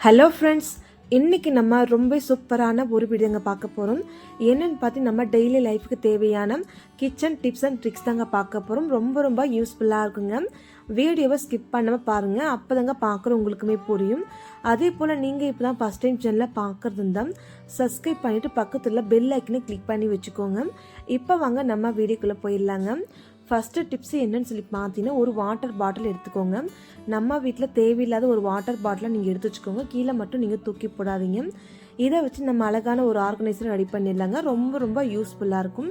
Hello friends இன்னைக்கு நம்ம ரொம்ப சூப்பரான ஒரு வீடியோங்க பார்க்க போகிறோம் என்னென்னு பார்த்து நம்ம டெய்லி லைஃபுக்கு தேவையான கிச்சன் டிப்ஸ் அண்ட் ட்ரிக்ஸ் தாங்க பார்க்க போகிறோம் ரொம்ப ரொம்ப யூஸ்ஃபுல்லாக இருக்குங்க. வீடியோவை ஸ்கிப் பண்ணாமல் பாருங்கள் அப்போ தாங்க பார்க்குற உங்களுக்குமே புரியும். அதே போல் நீங்கள் இப்போ தான் ஃபஸ்ட் டைம் சேனலில் பார்க்குறது இருந்தால் சப்ஸ்கிரைப் பண்ணிவிட்டு பக்கத்தில் பெல் ஐக்கனை கிளிக் பண்ணி வச்சுக்கோங்க. இப்போ வாங்க நம்ம வீடியோக்குள்ளே போயிடலாங்க. ஃபஸ்ட்டு டிப்ஸ் என்னன்னு சொல்லி பார்த்தீங்கன்னா ஒரு வாட்டர் பாட்டில் எடுத்துக்கோங்க. நம்ம வீட்டில் தேவையில்லாத ஒரு வாட்டர் பாட்டிலை நீங்கள் எடுத்து வச்சுக்கோங்க. கீழே மட்டும் நீங்கள் தூக்கி போடாதீங்க. இதை வச்சு நம்ம அழகான ஒரு ஆர்கனைசர் ரெடி பண்ணிடலாங்க. ரொம்ப ரொம்ப யூஸ்ஃபுல்லாக இருக்கும்.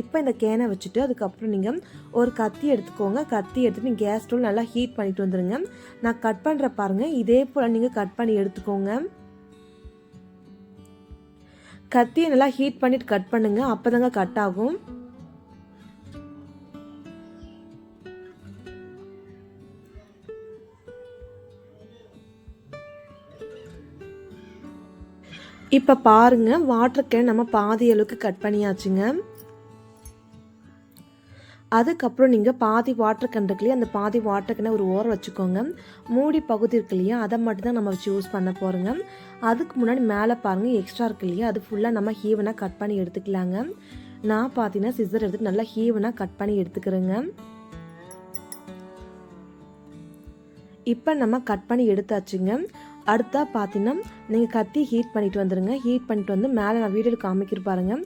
இப்போ இந்த கேனை வச்சுட்டு அதுக்கப்புறம் நீங்கள் ஒரு கத்தி எடுத்துக்கோங்க. கத்தி எடுத்துகிட்டு நீங்கள் கேஸ் ஸ்டவ் நல்லா ஹீட் பண்ணிட்டு வந்துடுங்க நான் கட் பண்ணுற பாருங்கள் இதே போல் நீங்கள் கட் பண்ணி எடுத்துக்கோங்க. கத்தியை நல்லா ஹீட் பண்ணிட்டு கட் பண்ணுங்கள் அப்போ தாங்க கட் ஆகும். இப்போ பாருங்க வாட்டர் கேன் நம்ம பாதி அளவுக்கு கட் பண்ணியாச்சுங்க. அதுக்கப்புறம் நீங்கள் பாதி வாட்டர் கேன் இருக்கு அந்த பாதி வாட்டர் கேனை ஒரு ஓரம் வச்சுக்கோங்க. மூடி பகுதி இருக்கு இல்லையா அதை மட்டும்தான் நம்ம வச்சு யூஸ் பண்ண போகிறோங்க அதுக்கு முன்னாடி மேலே பாருங்கள் எக்ஸ்ட்ரா இருக்கு இல்லையா அது ஃபுல்லாக நம்ம ஹீவனாக கட் பண்ணி எடுத்துக்கலாங்க. நான் பார்த்தீங்கன்னா சிசர் எடுத்துட்டு நல்லா ஹீவனாக கட் பண்ணி எடுத்துக்கிறேங்க. இப்போ நம்ம கட் பண்ணி எடுத்தாச்சுங்க. அடுத்தா பார்த்தீங்கன்னா நீங்கள் கத்தி ஹீட் பண்ணிட்டு வந்துடுங்க ஹீட் பண்ணிட்டு வந்து மேலே நான் வீடியோவில் காமிக்கிற பாருங்க.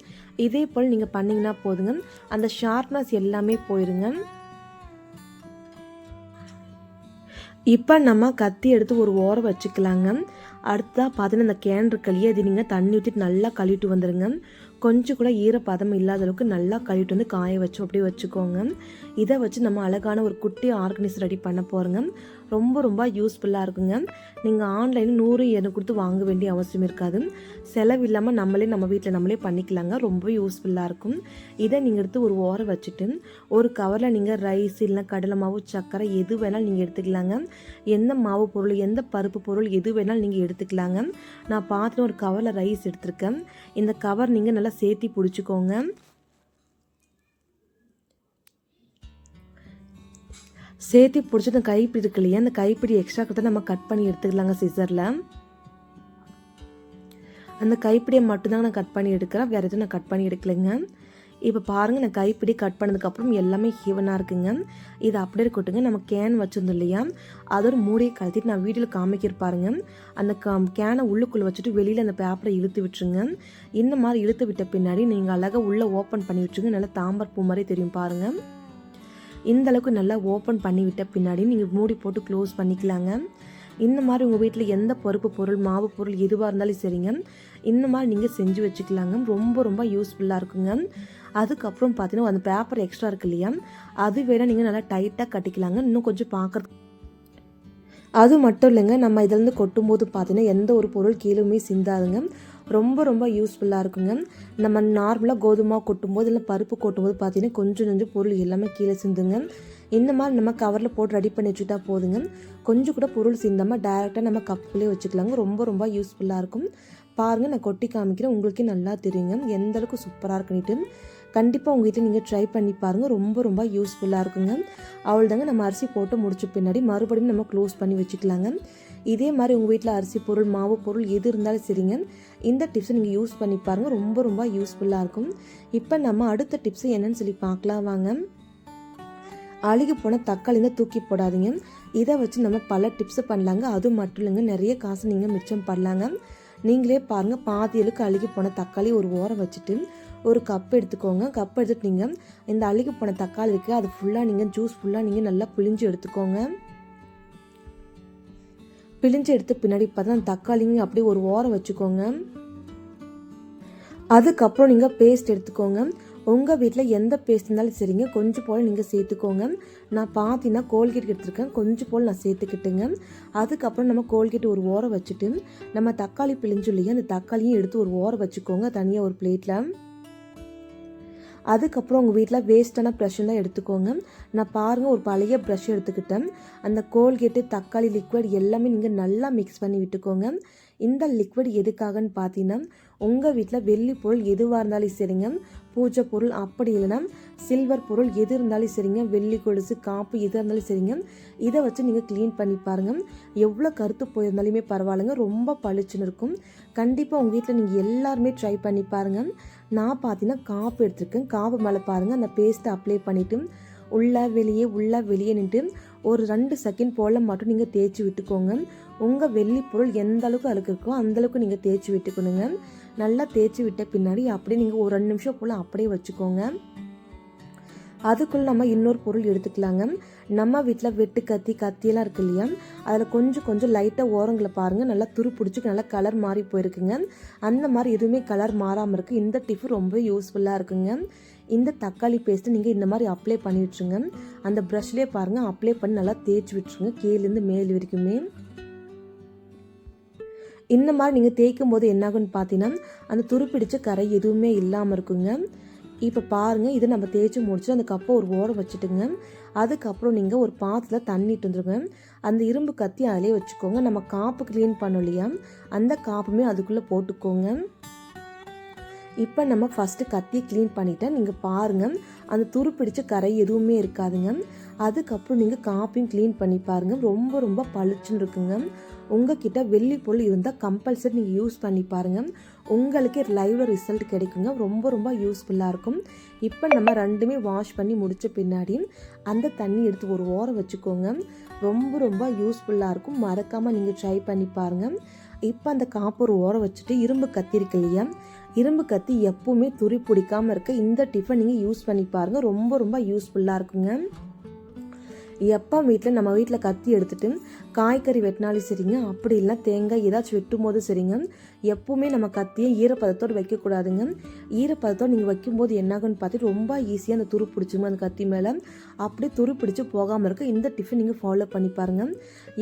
இதே போல் நீங்கள் பண்ணிங்கன்னா போதுங்க. அந்த ஷார்ப்னஸ் எல்லாமே போயிருங்க. இப்போ நம்ம கத்தி எடுத்து ஒரு ஓரம் வச்சுக்கலாங்க. அடுத்தா பார்த்தீங்கன்னா இந்த கேன் இருக்கலையே இது நீங்கள் தண்ணி ஊற்றிட்டு நல்லா கழுவிட்டு வந்துடுங்க கொஞ்சம் கூட ஈரப்பதம் இல்லாத அளவுக்கு நல்லா கழுவிட்டு வந்து காய வச்சு அப்படியே வச்சுக்கோங்க. இதை வச்சு நம்ம அழகான ஒரு குட்டி ஆர்கனைஸ் ரெடி பண்ண போகிறோங்க ரொம்ப ரொம்ப யூஸ்ஃபுல்லாக இருக்குங்க. நீங்கள் ஆன்லைனில் நூறு இரநூறு கொடுத்து வாங்க வேண்டிய அவசியம் இருக்காது. செலவு இல்லாமல் நம்மளே நம்ம வீட்டில் நம்மளே பண்ணிக்கலாங்க. ரொம்ப யூஸ்ஃபுல்லாக இருக்கும். இதை நீங்கள் எடுத்து ஒரு ஓரம் வச்சுட்டு ஒரு கவரில் நீங்கள் ரைஸ் இல்லைனா கடலை மாவு சர்க்கரை எது வேணாலும் நீங்கள் எடுத்துக்கலாங்க. எந்த மாவு பொருள் எந்த பருப்பு பொருள் எது வேணாலும் நீங்கள் எடுத்துக்கலாங்க. நான் பார்த்துட்டு ஒரு கவரில் ரைஸ் எடுத்திருக்கேன். இந்த கவர் நீங்கள் நல்லா சேர்த்தி பிடிச்சிக்கோங்க. சேர்த்து பிடிச்சி அந்த கைப்பிடி இருக்கு இல்லையா அந்த கைப்பிடி எக்ஸ்ட்ரா கொடுத்து நம்ம கட் பண்ணி எடுத்துக்கலாங்க சிசரில் அந்த கைப்பிடியை மட்டும்தாங்க நான் கட் பண்ணி எடுக்கிறேன். வேறு எதுவும் நான் கட் பண்ணி எடுக்கலைங்க. இப்போ பாருங்கள் நான் கைப்பிடி கட் பண்ணதுக்கப்புறம் எல்லாமே ஹீவனாக இருக்குங்க. இது அப்படியே இருக்கட்டுங்க நம்ம கேன் வச்சுருந்தோம் இல்லையா? அதோட மூடியை கழட்டிட்டு நான் வீட்டில் காமிக்கிருப்பாருங்க பாருங்க. அந்த க கேனை உள்ளுக்குள்ளே வச்சுட்டு வெளியில் அந்த பேப்பரை இழுத்து விட்டுருங்க. இந்த மாதிரி இழுத்து விட்ட பின்னாடி நீங்கள் அழகாக உள்ளே ஓப்பன் பண்ணி விட்டுருங்க நல்லா தாம்பர் பூ மாதிரி தெரியும் பாருங்கள் இந்த அளவுக்கு நல்லா ஓப்பன் பண்ணிவிட்ட பின்னாடி நீங்கள் மூடி போட்டு க்ளோஸ் பண்ணிக்கலாங்க. இந்த மாதிரி உங்கள் வீட்டில் எந்த பருப்பு பொருள் மாவு பொருள் எதுவாக இருந்தாலும் சரிங்க. இந்த மாதிரி நீங்கள் செஞ்சு வச்சுக்கலாங்க. ரொம்ப ரொம்ப யூஸ்ஃபுல்லாக இருக்குங்க. அதுக்கப்புறம் பார்த்தீங்கன்னா அந்த பேப்பர் எக்ஸ்ட்ரா இருக்கு இல்லையா? அது வேணால் நீங்கள் நல்லா டைட்டாக கட்டிக்கலாங்க. இன்னும் கொஞ்சம் பார்க்குறது அது மட்டும் இல்லைங்க. நம்ம இதிலேருந்து கொட்டும்போது பார்த்தீங்கன்னா எந்த ஒரு பொருள் கீழுமே சிந்தாதுங்க. ரொம்ப ரொம்ப யூஸ்ஃபுல்லாக இருக்குங்க. நம்ம நார்மலாக கோதுமை கொட்டும்போது இல்லை பருப்பு கொட்டும்போது பார்த்தீங்கன்னா கொஞ்சம் கொஞ்சம் பொருள் எல்லாமே கீழே சிந்துங்க. இந்த மாதிரி நம்ம கவரில் போட்டு ரெடி பண்ணி வச்சுட்டா போதுங்க. கொஞ்சம் கூட பொருள் சிந்தாமல் டேரெக்டாக நம்ம கப்புலேயே வச்சுக்கலாங்க. ரொம்ப ரொம்ப யூஸ்ஃபுல்லாக இருக்கும். பாருங்கள் நான் கொட்டி காமிக்கிறேன். உங்களுக்கே நல்லா தெரியுங்க. எந்த அளவுக்கு சூப்பராக இருக்குன்னுட்டு. கண்டிப்பாக உங்கள் வீட்டில் நீங்கள் ட்ரை பண்ணி பாருங்கள் ரொம்ப ரொம்ப யூஸ்ஃபுல்லாக இருக்குங்க. அவள் தாங்க நம்ம அரிசி போட்டு முடிச்ச பின்னாடி மறுபடியும் நம்ம க்ளோஸ் பண்ணி வச்சுக்கலாங்க. இதே மாதிரி உங்கள் வீட்டில் அரிசி பொருள் மாவு பொருள் எது இருந்தாலும் சரிங்க. இந்த டிப்ஸை நீங்கள் யூஸ் பண்ணி பாருங்கள் ரொம்ப ரொம்ப யூஸ்ஃபுல்லாக இருக்கும். இப்போ நம்ம அடுத்த டிப்ஸ் என்னன்னு சொல்லி பார்க்கலாம். வாங்க. அழுகி போன தக்காளி தான் தூக்கி போடாதீங்க. இதை வச்சு நம்ம பல டிப்ஸ் பண்ணலாங்க. அது மட்டும் இல்லைங்க. நிறைய காசு நீங்கள் மிச்சம் பண்ணலாங்க. நீங்களே பாருங்கள் பாதியலுக்கு அழுகி போன தக்காளி ஒரு ஓரம் வச்சுட்டு ஒரு கப் எடுத்துக்கோங்க. கப் எடுத்துட்டு நீங்கள் இந்த அழுகி போன தக்காளி இருக்குது அது ஃபுல்லாக நீங்கள் ஜூஸ் ஃபுல்லாக நீங்கள் நல்லா பிழிஞ்சு எடுத்துக்கோங்க. பிழிஞ்சு எடுத்து பின்னாடி பார்த்தா தக்காளியும் அப்படியே ஒரு ஓரம் வச்சுக்கோங்க. அதுக்கப்புறம் நீங்கள் பேஸ்ட் எடுத்துக்கோங்க. உங்கள் வீட்டில் எந்த பேஸ்ட் இருந்தாலும் சரிங்க. கொஞ்சம் போல் நீங்கள் சேர்த்துக்கோங்க. நான் பார்த்தீங்கன்னா கோல்கேட் எடுத்துருக்கேன். கொஞ்சம் போல் நான் சேர்த்துக்கிட்டுங்க. அதுக்கப்புறம் நம்ம கோல்கேட் ஒரு ஓரம் வச்சுட்டு நம்ம தக்காளி பிழிஞ்சு இல்லையா அந்த தக்காளியும் எடுத்து ஒரு ஓரம் வச்சுக்கோங்க தனியாக ஒரு பிளேட்டில் அதுக்கப்புறம் உங்கள் வீட்டில் வேஸ்ட்டான ப்ரெஷ் தான் எடுத்துக்கோங்க. நான் பாருங்கள் ஒரு பழைய ப்ரஷ் எடுத்துக்கிட்டேன். அந்த கோல்கேட்டு தக்காளி லிக்விட் எல்லாமே நீங்கள் நல்லா மிக்ஸ் பண்ணி விட்டுக்கோங்க. இந்த லிக்விட் எதுக்காகன்னு பார்த்தீங்கன்னா உங்கள் வீட்டில் வெள்ளி பொருள் எதுவாக இருந்தாலும் சரிங்க. பூஜை பொருள் அப்படி இல்லைன்னா சில்வர் பொருள் எது இருந்தாலும் சரிங்க. வெள்ளி கொலுசு காப்பு எது இருந்தாலும் சரிங்க. இதை வச்சு நீங்கள் க்ளீன் பண்ணி பாருங்கள் எவ்வளோ கருத்து போயிருந்தாலுமே பரவாயில்லைங்க. ரொம்ப பளிச்சுன்னு இருக்கும். கண்டிப்பாக உங்கள் வீட்டில் நீங்கள் எல்லாருமே ட்ரை பண்ணி பாருங்கள் நான் பார்த்தீங்கன்னா காப்பு எடுத்திருக்கேன். காப்பு மேலே பாருங்கள் அந்த பேஸ்ட்டை அப்ளை பண்ணிவிட்டு உள்ள வெளியே உள்ள வெளியே நின்று ஒரு ரெண்டு செகண்ட் போல் மட்டும் நீங்கள் தேய்ச்சி விட்டுக்கோங்க. உங்கள் வெள்ளி பொருள் எந்த அளவுக்கு அழுக்கு இருக்கோ அந்த அளவுக்கு நீங்கள் தேய்ச்சி விட்டுக்கணுங்க. நல்லா தேய்ச்சி விட்ட பின்னாடி அப்படியே நீங்கள் ஒரு ரெண்டு நிமிஷம் போல் அப்படியே வச்சுக்கோங்க. அதுக்குள்ள நம்ம இன்னொரு பொருள் எடுத்துக்கலாங்க. நம்ம வீட்டில் வெட்டு கத்தி கத்தியெல்லாம் இருக்கு இல்லையா? அதில் கொஞ்சம் கொஞ்சம் லைட்டாக ஓரங்களை பாருங்கள் நல்லா துரு பிடிச்சி நல்லா கலர் மாறி போயிருக்குங்க. அந்த மாதிரி எதுவுமே கலர் மாறாமல் இருக்குது இந்த டிஃபு ரொம்ப யூஸ்ஃபுல்லாக இருக்குங்க. இந்த தக்காளி பேஸ்ட்டு நீங்கள் இந்த மாதிரி அப்ளை பண்ணி விட்ருங்க அந்த ப்ரஷ்லேயே பாருங்கள் அப்ளை பண்ணி நல்லா தேய்ச்சி விட்ருங்க கீழேருந்து மேல் வரைக்குமே. இந்த மாதிரி நீங்கள் தேய்க்கும் போது என்னாகும்னு பார்த்தீங்கன்னா அந்த துருப்பிடிச்ச கரை எதுவுமே இல்லாமல் இருக்குங்க. இப்போ பாருங்கள் இதை நம்ம தேய்ச்சி முடிச்சு அந்த கப்பை ஒரு ஓரம் வச்சுட்டுங்க. அதுக்கப்புறம் நீங்கள் ஒரு பாத்தில் தண்ணிட்டு வந்துருங்க. அந்த இரும்பு கத்தி அதிலே வச்சுக்கோங்க. நம்ம காப்பு க்ளீன் பண்ணோம் இல்லையா? அந்த காப்புமே அதுக்குள்ளே போட்டுக்கோங்க. இப்போ நம்ம ஃபஸ்ட்டு கத்தியை க்ளீன் பண்ணிவிட்டேன் நீங்கள் பாருங்கள் அந்த துரு பிடிச்ச கரை எதுவுமே இருக்காதுங்க. அதுக்கப்புறம் நீங்கள் காப்பியும் க்ளீன் பண்ணி பாருங்கள் ரொம்ப ரொம்ப பளிச்சுன்னு இருக்குங்க உங்ககிட்ட வெள்ளி பொருள் இருந்தால் கம்பல்சரி நீங்கள் யூஸ் பண்ணி பாருங்கள் உங்களுக்கே லைவில் ரிசல்ட் கிடைக்குங்க. ரொம்ப ரொம்ப யூஸ்ஃபுல்லாக இருக்கும். இப்போ நம்ம ரெண்டுமே வாஷ் பண்ணி முடித்த பின்னாடி அந்த தண்ணி எடுத்து ஒரு ஓரம் வச்சுக்கோங்க. ரொம்ப ரொம்ப யூஸ்ஃபுல்லாக இருக்கும். மறக்காமல் நீங்கள் ட்ரை பண்ணி பாருங்கள் இப்போ அந்த காப்பர் ஓரம் வச்சுட்டு இரும்பு கத்தி இரும்பு கத்தி எப்பவுமே துரி பிடிக்காமல் இருக்க இந்த டிஃபன் நீங்கள் யூஸ் பண்ணி பாருங்கள் ரொம்ப ரொம்ப யூஸ்ஃபுல்லாக இருக்குங்க. எப்போ வீட்டில் நம்ம வீட்டில் கத்தி எடுத்துட்டு காய்கறி வெட்டினாலும் சரிங்க. அப்படி இல்லைனா தேங்காய் ஏதாச்சும் வெட்டும் போது சரிங்க. எப்போவுமே நம்ம கத்தியை ஈரப்பதத்தோடு வைக்கக்கூடாதுங்க. ஈரப்பதத்தோடு நீங்கள் வைக்கும்போது என்னாகும்னு பார்த்துட்டு ரொம்ப ஈஸியாக அந்த துரு பிடிச்சிங்க அந்த கத்தி மேலே. அப்படியே துரு பிடிச்சி போகாமல் இருக்க இந்த டிஃபன் நீங்கள் ஃபாலோ பண்ணி பாருங்கள்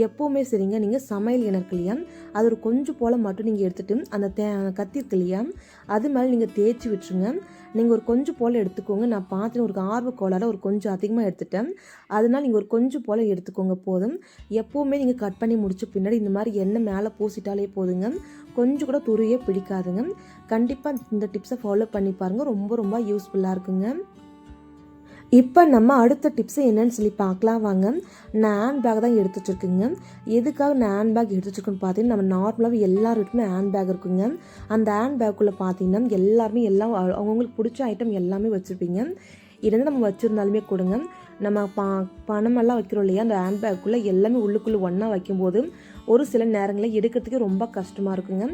எப்போவுமே சரிங்க நீங்கள் சமையல் எனக்கு இல்லையா? அது ஒரு கொஞ்சம் போல் மட்டும் நீங்கள் எடுத்துகிட்டு அந்த தே கத்தி இருக்கு இல்லையா? அது மேலே நீங்கள் தேய்ச்சி விட்டுருங்க. நீங்கள் ஒரு கொஞ்சம் போல் எடுத்துக்கோங்க. நான் பார்த்து ஒரு ஆர்வ கோளால் ஒரு கொஞ்சம் அதிகமாக எடுத்துட்டேன். அதனால் நீங்கள் ஒரு கொஞ்சம் போல் எடுத்துக்கோங்க போதும். எப்போவுமே நீங்கள் கட் பண்ணி முடிச்ச பின்னாடி இந்த மாதிரி எண்ணெய் மேலே பூசிட்டாலே போதுங்க. கொஞ்சம் கூட துருயே பிடிக்காதுங்க. கண்டிப்பாக இந்த டிப்ஸை ஃபாலோ பண்ணி பாருங்கள் ரொம்ப ரொம்ப யூஸ்ஃபுல்லாக இருக்குங்க. இப்போ நம்ம அடுத்த டிப்ஸ் என்னன்னு சொல்லி பார்க்கலாம் வாங்க. நான் ஹேண்ட் பேக் தான் எடுத்து வச்சுருக்குங்க எதுக்காக நான் ஹேண்ட் பேக் எடுத்து வச்சுருக்கோன்னு பார்த்தீங்கன்னா நம்ம நார்மலாகவே எல்லாருக்குமே ஹேண்ட் பேக் இருக்குங்க. அந்த ஹேண்ட் பேக்குள்ளே பார்த்தீங்கன்னா எல்லாருமே எல்லாம் அவங்கவுங்களுக்கு பிடிச்ச ஐட்டம் எல்லாமே வச்சுருப்பீங்க. இருந்து நம்ம வச்சுருந்தாலுமே கொடுங்க. நம்ம பா பணமெல்லாம் வைக்கிறோம் இல்லையா? அந்த ஹேண்ட் பேக்குள்ளே எல்லாமே உள்ளுக்குள்ளே ஒன்றா வைக்கும்போது ஒரு சில நேரங்களில் எடுக்கிறதுக்கே ரொம்ப கஷ்டமாக இருக்குங்க.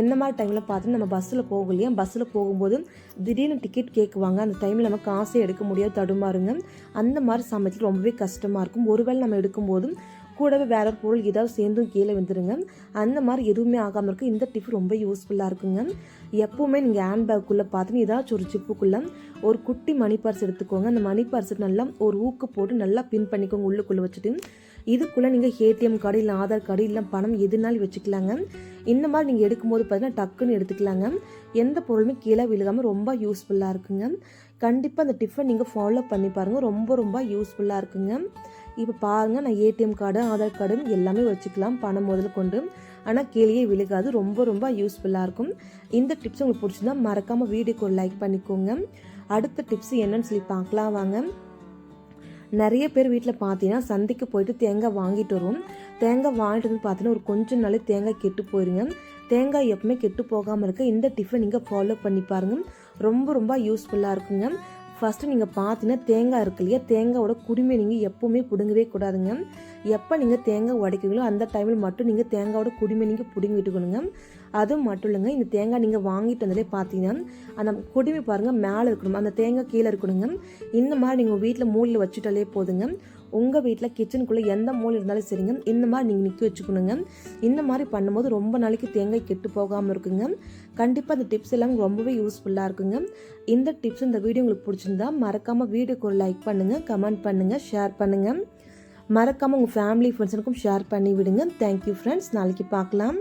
என்ன மாதிரி டைமில் பார்த்து நம்ம பஸ்ஸில் போகும் இல்லையா? பஸ்ஸில் போகும்போது திடீர்னு டிக்கெட் கேட்குவாங்க. அந்த டைமில் நம்ம காசே எடுக்க முடியாது தடுமாறுங்க. அந்த மாதிரி சமயத்தில் ரொம்பவே கஷ்டமாக இருக்கும். ஒருவேளை நம்ம எடுக்கும்போது கூடவே வேற ஒரு பொருள் ஏதாவது சேர்ந்தும் கீழே வந்துடுங்க அந்த மாதிரி எதுவுமே ஆகாமல் இருக்கு இந்த டிப் ரொம்ப யூஸ்ஃபுல்லாக இருக்குங்க. எப்போவுமே நீங்கள் ஹேண்ட் பேக்குள்ளே பார்த்துன்னு ஏதாச்சும் ஒரு சிப்புக்குள்ளே ஒரு குட்டி மணி பர்ஸ் எடுத்துக்கோங்க. அந்த மணி பர்ஸ் நல்லா ஒரு ஊக்கு போட்டு நல்லா பின் பண்ணிக்கோங்க. உள்ளுக்குள்ளே வச்சுட்டு இதுக்குள்ளே நீங்கள் ஏடிஎம் கார்டு இல்லை ஆதார் கார்டு இல்லை பணம் எதுனாலும் வச்சுக்கலாங்க. இந்த மாதிரி நீங்கள் எடுக்கும்போது பார்த்தீங்கன்னா டக்குன்னு எடுத்துக்கலாங்க. எந்த பொருளுமே கீழே விழுகாமல் ரொம்ப யூஸ்ஃபுல்லாக இருக்குங்க. கண்டிப்பாக அந்த டிஃபன் நீங்கள் ஃபாலோ பண்ணி பாருங்கள் ரொம்ப ரொம்ப யூஸ்ஃபுல்லாக இருக்குங்க. இப்போ பாருங்கள் நான் ஏடிஎம் கார்டு ஆதார் கார்டு எல்லாமே வச்சுக்கலாம் பணம் முதல் கொண்டு. ஆனால் கீழே விழுகாது. ரொம்ப ரொம்ப யூஸ்ஃபுல்லாக இருக்கும். இந்த டிப்ஸ் உங்களுக்கு பிடிச்சிருந்தா மறக்காமல் வீடியோக்கு ஒரு லைக் பண்ணிக்கோங்க. அடுத்த டிப்ஸ் என்னன்னு சொல்லி பார்க்கலாம் வாங்க. நிறைய பேர் வீட்டில் பார்த்தீங்கன்னா சந்தைக்கு போயிட்டு தேங்காய் வாங்கிட்டு வருவோம் தேங்காய் வாங்கிட்டு வந்து பார்த்தீங்கன்னா ஒரு கொஞ்சம் நாளே தேங்காய் கெட்டு போயிருங்க. தேங்காய் எப்பவுமே கெட்டு போகாமல் இருக்க இந்த டிஃபன் நீங்கள் ஃபாலோ பண்ணி பாருங்கள் ரொம்ப ரொம்ப யூஸ்ஃபுல்லாக இருக்குங்க. ஃபஸ்ட்டு நீங்கள் பார்த்தீங்கன்னா தேங்காய் இருக்கு இல்லையா? தேங்காயோட குடுமையை நீங்கள் எப்போவுமே பிடுங்கவே கூடாதுங்க. எப்போ நீங்கள் தேங்காய் உடைக்கிறீங்களோ அந்த டைமில் மட்டும் நீங்கள் தேங்காயோட குடுமையை நீங்கள் பிடுங்கி விட்டுக்கணுங்க. அதுவும் மட்டும் இல்லைங்க இந்த தேங்காய் நீங்கள் வாங்கிட்டு வந்தாலே பார்த்தீங்கன்னா அந்த குடுமி பாருங்கள் மேலே இருக்கணும். அந்த தேங்காய் கீழே இருக்கணுங்க. இந்த மாதிரி நீங்கள் வீட்டில் மூலையில் வச்சுட்டாலே போதுங்க. உங்கள் வீட்டில் கிச்சனுக்குள்ளே எந்த மூலை இருந்தாலும் சரிங்க. இந்த மாதிரி நீங்கள் நிற்க வச்சுக்கணுங்க. இந்த மாதிரி பண்ணும்போது ரொம்ப நாளைக்கு தேங்காய் கெட்டு போகாமல் இருக்குங்க. கண்டிப்பாக இந்த டிப்ஸ் எல்லாம் ரொம்பவே யூஸ்ஃபுல்லாக இருக்குங்க. இந்த டிப்ஸ் இந்த வீடியோ உங்களுக்கு பிடிச்சிருந்தா மறக்காமல் வீடியோக்கு ஒரு லைக் பண்ணுங்கள் கமெண்ட் பண்ணுங்கள் ஷேர் பண்ணுங்கள் மறக்காமல் உங்கள் ஃபேமிலி ஃப்ரெண்ட்ஸுக்கும் ஷேர் பண்ணி விடுங்க தேங்க்யூ ஃப்ரெண்ட்ஸ் நாளைக்கு பார்க்கலாம்.